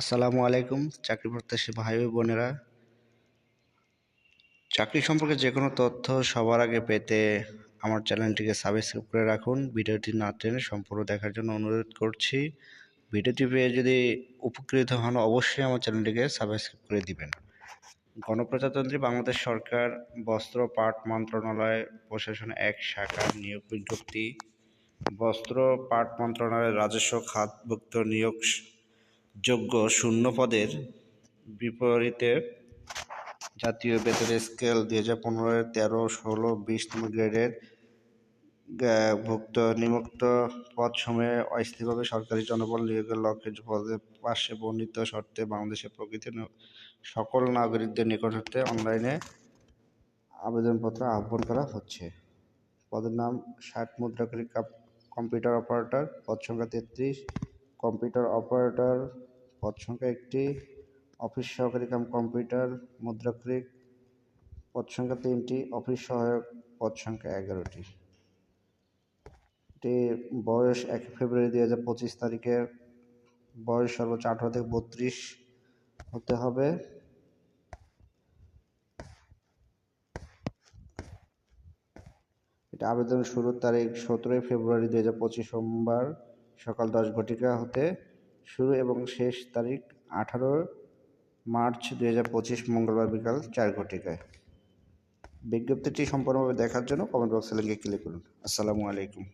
আসসালামু আলাইকুম, চাকরি প্রত্যাশী ভাই বোনেরা। চাকরি সম্পর্কে যে কোনো তথ্য সবার আগে পেতে আমার চ্যানেলটিকে সাবস্ক্রাইব করে রাখুন। ভিডিওটি না টেনে সম্পূর্ণ দেখার জন্য অনুরোধ করছি। ভিডিওটি পেয়ে যদি উপকৃত হন, অবশ্যই আমার চ্যানেলটিকে সাবস্ক্রাইব করে দিবেন। গণপ্রজাতন্ত্রী বাংলাদেশ সরকার, বস্ত্র পাট মন্ত্রণালয়, প্রশাসন এক শাখার নিয়োগ বিজ্ঞপ্তি, বস্ত্র পাট মন্ত্রণালয়ের রাজস্ব খাতভুক্ত নিয়োগ যোগ্য শূন্য পদের বিপরীতে জাতীয় বেতন স্কেল দুই হাজার পনেরো, তেরো, ষোলো বিশতম গ্রেডের ভুক্ত নিমুক্ত পদ সময়ে অস্থায়ীভাবে সরকারি জনবল নিয়োগের লক্ষ্যে পদের পাশে বর্ণিত শর্তে বাংলাদেশের প্রকৃতি সকল নাগরিকদের নিকট হতে অনলাইনে আবেদনপত্র আহ্বান করা হচ্ছে। পদের নাম ষাট মুদ্রাকরী কম্পিউটার অপারেটর, পদ সংখ্যা তেত্রিশ কম্পিউটার অপারেটর, পদ সংখ্যা একটি, অফিস সহকারী কাম কম্পিউটার মুদ্রাকরিক পদ সংখ্যা তিনটি, অফিস সহায়ক, পদ সংখ্যা এগারোটি। এটি বয়স এক ফেব্রুয়ারি দুই হাজার পঁচিশ তারিখে, বয়স সর্বোচ্চ আঠারো থেকে বত্রিশ হতে হবে। এটা আবেদন শুরুর তারিখ সতেরোই ফেব্রুয়ারি দুই হাজার পঁচিশ সোমবার। সকাল দশ ঘটিকা হতে শুরু এবং শেষ তারিখ আঠারো মার্চ দু হাজার পঁচিশ মঙ্গলবার বিকাল চার ঘটিকায়। বিজ্ঞপ্তিটি সম্পূর্ণভাবে দেখার জন্য কমেন্ট বক্সে লিঙ্কে ক্লিক করুন। আসসালামু আলাইকুম।